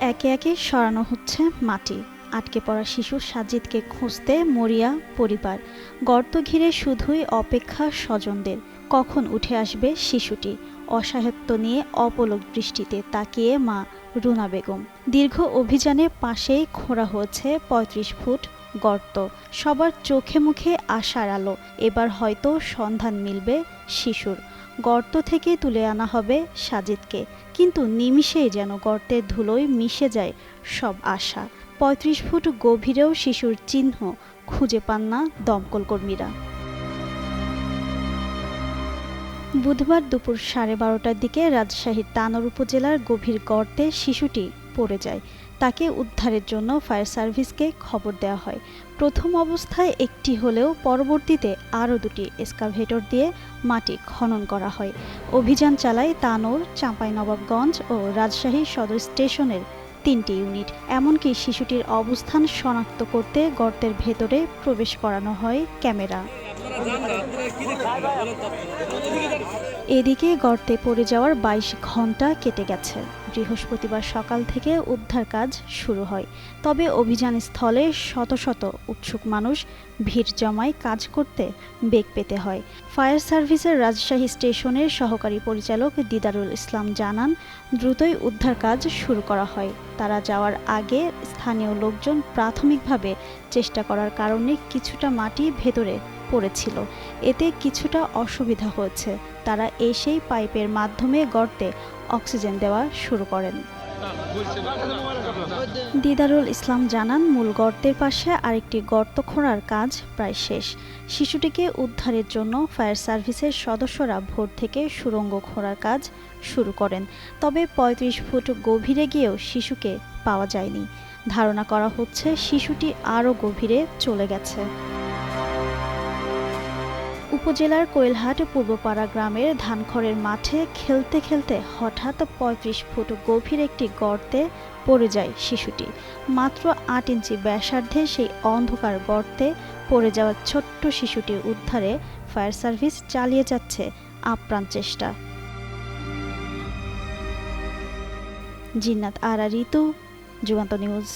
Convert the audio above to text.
একে একে সরানো হচ্ছে মাটি। আটকে পড়া শিশু সাজিদকে খুঁজতে মরিয়া পরিবার। গর্ত ঘিরে শুধুই অপেক্ষা স্বজনদের। কখন উঠে আসবে শিশুটি? অসহায়ত্ব নিয়ে অপলক দৃষ্টিতে তাকিয়ে মা রুনা বেগম। দীর্ঘ অভিযানে পাশেই খোঁড়া হয়েছে ৩৫ ফুট গর্ত। সবার চোখে মুখে আশার আলো। এবার হয়তো সন্ধান মিলবে শিশুর। গর্ত থেকে তুলে আনা হবে সাজিদকে। কিন্তু নিমিষেই যেন গর্তের ধুলোয় মিশে যায় সব আশা। পঁয়ত্রিশ ফুট গভীরেও শিশুর চিহ্ন খুঁজে পান না দমকল কর্মীরা বুধবার দুপুর সাড়ে বারোটার দিকে রাজশাহীর তানোর উপজেলার গভীর গর্তে শিশুটি পড়ে যায়। তাকে উদ্ধারের জন্য ফায়ার সার্ভিসকে খবর দেওয়া হয়। প্রথম অবস্থায় একটি হলেও পরবর্তীতে আরও দুটি এসকাভেটর দিয়ে মাটি খনন করা হয়। অভিযান চালায় তানোর, চাঁপাইনবাবগঞ্জ ও রাজশাহী সদর স্টেশনের তিনটি ইউনিট। এমনকি শিশুটির অবস্থান শনাক্ত করতে গর্তের ভেতরে প্রবেশ করানো হয় ক্যামেরা। এদিকে গর্তে পড়ে যাওয়ার বাইশ ঘণ্টা কেটে গেছে। বৃহস্পতিবার সকাল থেকে উদ্ধার কাজ শুরু হয়। তবে অভিযান স্থলে শত শত উৎসুক মানুষ ভিড় জমায় কাজ করতে বেগ পেতে হয়। ফায়ার সার্ভিসের রাজশাহী স্টেশনের সহকারী পরিচালক দিদারুল ইসলাম জানান, দ্রুতই উদ্ধার কাজ শুরু করা হয়। তারা যাওয়ার আগে স্থানীয় লোকজন প্রাথমিকভাবে চেষ্টা করার কারণে কিছুটা মাটি ভেতরে পড়েছিল এতে কিছুটা অসুবিধা হয়েছে। তারা এসেই পাইপের মাধ্যমে গর্তে অক্সিজেন দেওয়া শুরু করেন। দিদারুল ইসলাম জানান, মূল গর্তের পাশে আরেকটি গর্ত খোঁড়ার কাজ প্রায় শেষ। শিশুটিকে উদ্ধারের জন্য ফায়ার সার্ভিসের সদস্যরা ভোর থেকে সুড়ঙ্গ খোঁড়ার কাজ শুরু করেন। তবে ৩৫ ফুট গভীরে গিয়েও শিশুকে পাওয়া যায়নি। ধারণা করা হচ্ছে, শিশুটি আরও গভীরে চলে গেছে। উপজেলার কোয়েলহাট পূর্বপাড়া গ্রামের ধানখড়ের মাঠে খেলতে খেলতে হঠাৎ ৩৫ ফুট গভীর একটি গর্তে পড়ে যায় শিশুটি। মাত্র আট ইঞ্চি ব্যাসার্ধে সেই অন্ধকার গর্তে পড়ে যাওয়া ছোট্ট শিশুটির উদ্ধারে ফায়ার সার্ভিস চালিয়ে যাচ্ছে আপ্রাণ চেষ্টা। জিন্নাত আরা ঋতু যুগান্ত নিউজ।